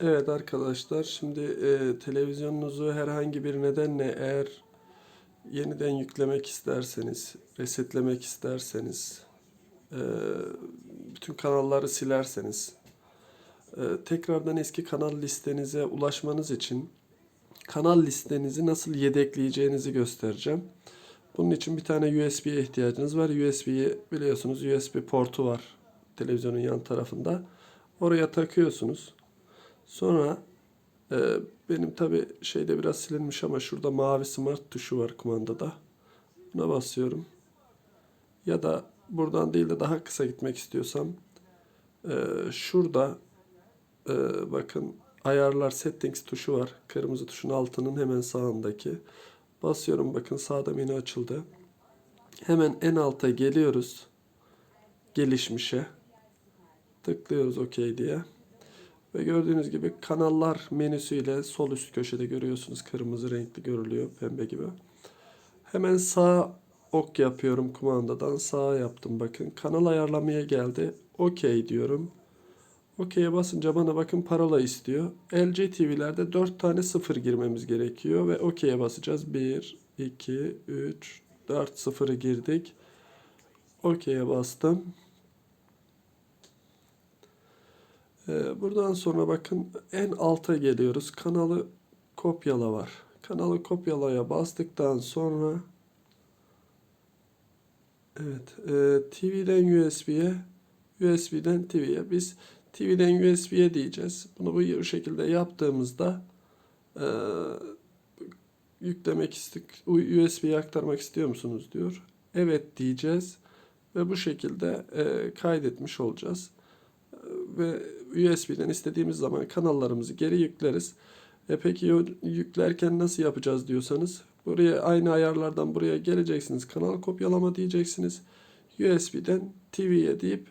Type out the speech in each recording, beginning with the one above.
Evet arkadaşlar şimdi e, televizyonunuzu herhangi bir nedenle eğer yeniden yüklemek isterseniz, resetlemek isterseniz, e, bütün kanalları silerseniz, e, tekrardan eski kanal listenize ulaşmanız için kanal listenizi nasıl yedekleyeceğinizi göstereceğim. Bunun için bir tane USB'ye ihtiyacınız var. USB'yi biliyorsunuz USB portu var televizyonun yan tarafında. Oraya takıyorsunuz. Sonra e, benim tabi şeyde biraz silinmiş ama şurada mavi smart tuşu var kumandada. Buna basıyorum. Ya da buradan değil de daha kısa gitmek istiyorsam e, şurada e, bakın ayarlar settings tuşu var. Kırmızı tuşun altının hemen sağındaki. Basıyorum bakın sağda menü açıldı. Hemen en alta geliyoruz. Gelişmişe. Tıklıyoruz OK diye. Ve gördüğünüz gibi kanallar menüsüyle sol üst köşede görüyorsunuz kırmızı renkli görülüyor pembe gibi. Hemen sağ ok yapıyorum kumandadan sağa yaptım bakın. Kanal ayarlamaya geldi. OK diyorum. OK'ye basınca bana bakın parola istiyor. LG TV'lerde 4 tane 0 girmemiz gerekiyor ve OK'ye basacağız. 1, 2, 3, 4 0'ı girdik. OK'ye bastım. Buradan sonra bakın en alta geliyoruz. Kanalı kopyala var. Kanalı kopyalaya bastıktan sonra evet e, TV'den USB'ye USB'den TV'ye biz TV'den USB'ye diyeceğiz. Bunu bu şekilde yaptığımızda e, yüklemek istik USB'ye aktarmak istiyor musunuz diyor. Evet diyeceğiz ve bu şekilde e, kaydetmiş olacağız ve USB'den istediğimiz zaman kanallarımızı geri yükleriz. E peki yüklerken nasıl yapacağız diyorsanız buraya aynı ayarlardan buraya geleceksiniz. Kanal kopyalama diyeceksiniz. USB'den TV'ye deyip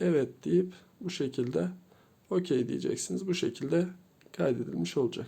evet deyip bu şekilde OK diyeceksiniz. Bu şekilde kaydedilmiş olacak.